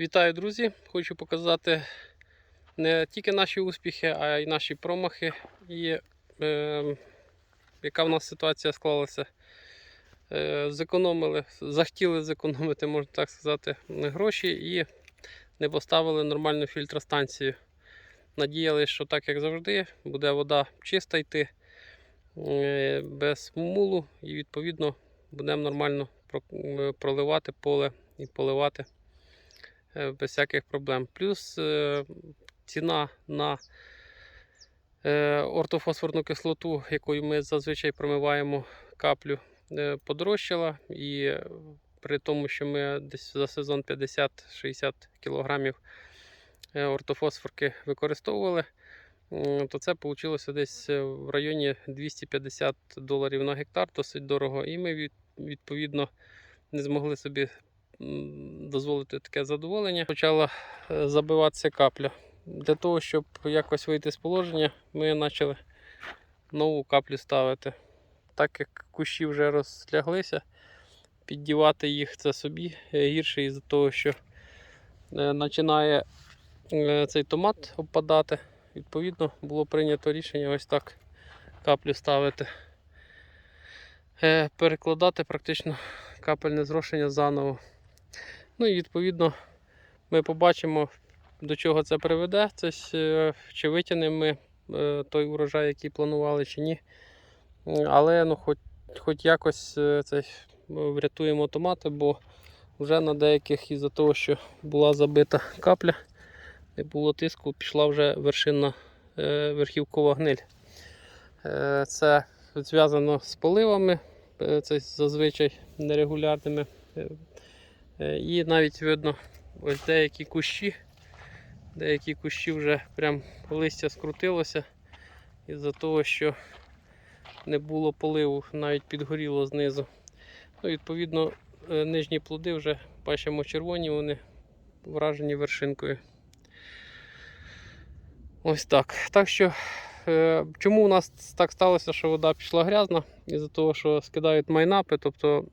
Вітаю, друзі! Хочу показати не тільки наші успіхи, а й наші промахи. І е, яка в нас ситуація склалася. Е, зекономили, захотіли зекономити, можна так сказати, гроші і не поставили нормальну фільтростанцію. Надіялися, що так як завжди, буде вода чиста йти, е, без мулу, і відповідно будемо нормально е, проливати поле і поливати без всяких проблем. Плюс е, ціна на е, ортофосфорну кислоту, якою ми зазвичай промиваємо каплю, е, подорожчала. І е, при тому, що ми десь за сезон 50-60 кг е, ортофосфорки використовували, то це вийшло десь е, в районі 250 доларів на гектар, досить дорого. І ми відповідно не змогли собі дозволити таке задоволення. Почала е, забиватися капля. Для того, щоб якось вийти з положення, ми почали нову каплю ставити. Так як кущі вже розляглися, піддівати їх це собі е, гірше із-за того, що е, починає цей томат обпадати. Відповідно, було прийнято рішення ось так каплю ставити. Перекладати практично капельне зрошення заново. Ну і відповідно ми побачимо, до чого це приведе. Це е, чи витягнемо ми е, той урожай, який планували, чи ні. Але ну, хоч, хоч якось е, це, врятуємо томати, бо вже на деяких із-за того, що була забита капля, не було тиску, пішла вже вершинна е, верхівкова гниль. Це зв'язано з поливами, це зазвичай нерегулярними. Е, І навіть видно ось деякі кущі. Деякі кущі вже прям листя скрутилося із-за того, що не було поливу, навіть підгоріло знизу. Ну, відповідно, е, нижні плоди вже бачимо червоні, вони вражені вершинкою. Ось так. Так що, е, чому у нас так сталося, що вода пішла грязна? Із-за того, що скидають майнапи, тобто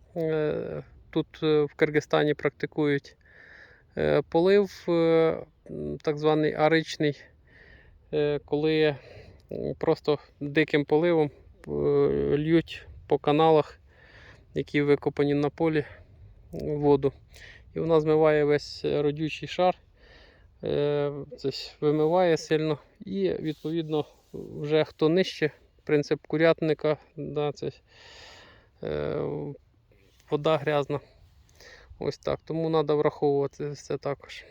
тут е, в Киргизстані практикують е, полив, е, так званий аричний, коли просто диким поливом льють по каналах, які викопані на полі воду. І вона змиває весь родючий шар, вимиває сильно. І відповідно вже хто нижче, принцип курятника, да, це вода грязна. Ось так. Тому треба враховувати це також.